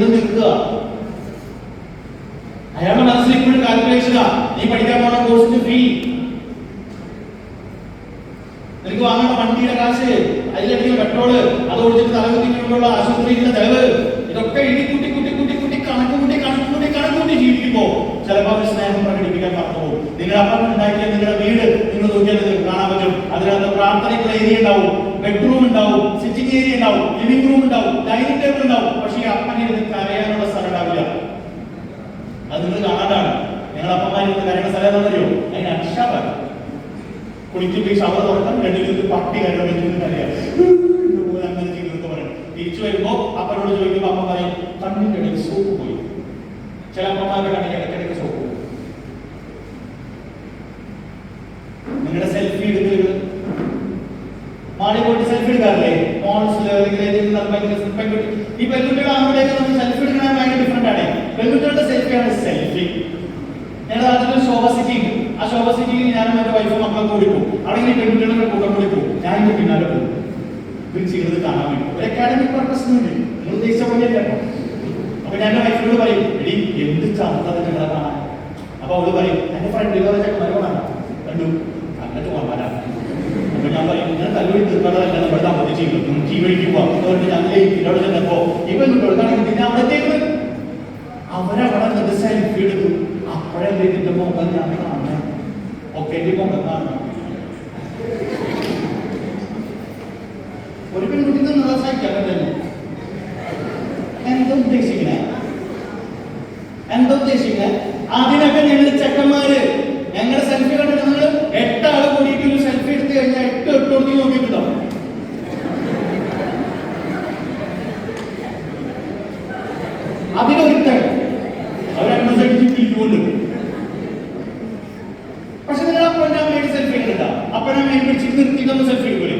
ജീവിതം നിൽക്കുക. അയാളുടെ മനസ്സിൽ ഇപ്പോഴും കാൽക്കുലേഷൻ നീ പഠിക്കാൻ പോണ കോഴ്സിന് ഫീ നിനക്ക് വാങ്ങേണ്ട വണ്ടിയുടെ കാശ് അതിലധികം പെട്രോൾ അത് ഒഴിച്ചിട്ട് തലകുത്തിക്കൊണ്ടുള്ള ആശുപത്രിയിലെ ചെലവ്. ഇതൊക്കെ ഇടി കൂട്ടി കൂട്ടി കൂട്ടി കൂട്ടി കണക്ക് കൂട്ടി കണക്ക് കൂട്ടി കണക്ക് കൂട്ടി ജീവിക്കുമ്പോ ചിലപ്പോൾ അവർ സ്നേഹം പ്രകടിപ്പിക്കാൻ മറന്നുപോകും. നിങ്ങളുടെ അപ്പം ഉണ്ടാക്കിയ നിങ്ങളുടെ വീട് നിങ്ങൾ നോക്കിയാൽ നിങ്ങൾക്ക് കാണാൻ പറ്റും. അതിനകത്ത് പ്രാർത്ഥനയ്ക്കുള്ള ഏരിയ ഉണ്ടാവും. ബെഡ്റൂം ഉണ്ടാവും. സിറ്റിംഗ് ഏരിയ ഉണ്ടാവും. ലിവിംഗ് റൂം ഉണ്ടാവും. ഡൈനിങ് ടേബിൾ ഉണ്ടാവും. പക്ഷേ അപ്പനെ അത് നിങ്ങൾ കാണാണ്ടാണ് നിങ്ങൾ അപ്പന്മാരിന്ന് കരയുന്ന സ്ഥലം എന്നറിയോ അതിന് അക്ഷാപാണ് കുളിക്കുമ്പോൾ ഈ ഷവർ തുറക്കാൻ രണ്ടിലും പട്ടി കരയാൻ വേണ്ടി കരയാം അങ്ങനെ ചെയ്യുന്നൊക്കെ പറയും തിരിച്ചു വരുമ്പോ അപ്പനോട് ചോദിക്കുമ്പോ അപ്പ പറയും കണ്ണിന്റെ സോപ്പ് പോയി. ചില അപ്പന്മാരുടെ കണ്ണിൽ ഇടയ്ക്കിടയ്ക്ക് സോപ്പ് പോയി. നിങ്ങളുടെ സെൽഫി എടുക്കരുത് മാളി പോയിട്ട് സെൽഫി എടുക്കാറില്ലേ? മോൾസിൽ അല്ലെങ്കിൽ ഭയങ്കര പെൺകുട്ടി ഈ പെൺകുട്ടിയുടെ ആൺകുട്ടിയൊക്കെ നമ്മൾ സെൽഫി എടുക്കണ ഭയങ്കര ഡിഫറെന്റ് ആണ് പെൺകുട്ടികളുടെ സെൽഫി ഞങ്ങളുടെ ശോഭ സിറ്റി ആ ശോഭ സിറ്റിയിൽ ഞാനും എന്റെ വൈഫും മക്കളും കൂടി പോകും. അവിടെ ഇങ്ങനെ പെൺകുട്ടികളുടെ കൂട്ടം കൂടി പോകും. ഞാൻ ഇതിന്റെ പിന്നാലെ പോകും. ചെയ്യുന്നത് കാണാൻ വേണ്ടി. അക്കാഡമിക് പർപ്പസിന് ഉദ്ദേശിച്ച അപ്പൊ? ഞാൻ എന്റെ വൈഫിനോട് പറയും എടി എന്ത് ചന്തത് കാണാൻ? അപ്പൊ അവൾ പറയും എന്റെ ഫ്രണ്ടിലോ ചെക്കന്മാരോടാണ് കണ്ടു. കണ്ടിട്ട് പോകാനാണ് അപ്പൊ ഞാൻ പറയും ഞാൻ തല്ലൂരി തീർക്കാതല്ല നമ്മുടെ ദമ്പതി ചെയ്യുന്നത് നമുക്ക് ഈ വഴിക്ക് പോവാം. ഞങ്ങൾ ഇതിനോട് ചെന്നപ്പോ ഇവൻ അവിടത്തേക്ക് അവരവിടെ നിന്ന് സെൽഫി എടുത്തു. അപ്പോഴല്ലേ ഇതിന്റെ മുഖം ഞാൻ കാണാൻ ഒക്കെ ഒരു പെൺകുട്ടി നിന്ന് സഹിക്കാൻ പറ്റില്ല എന്താ ഉദ്ദേശിക്കണേ? എന്താ ഉദ്ദേശിക്കണേ? അതിനൊക്കെ ഞങ്ങൾ ചെക്കന്മാര് ഞങ്ങളുടെ സെൽഫി കണ്ടിട്ട് നിങ്ങൾ എട്ടാൾ കൂടിയിട്ട് ഒരു സെൽഫി എടുത്തു കഴിഞ്ഞാൽ എട്ട് എട്ട് കൊടുത്തി നോക്കിയിട്ടുണ്ടോ? അതിലൊരുത്തൻ സെൽഫി തിരിച്ചുകൊണ്ട് പക്ഷെ നിങ്ങൾ അമ്മയുടെ സെൽഫി എടുക്കണ്ട അപ്പനെ അമ്മയെ നിർത്തി നമ്മൾ സെൽഫി എടുക്കൂലേ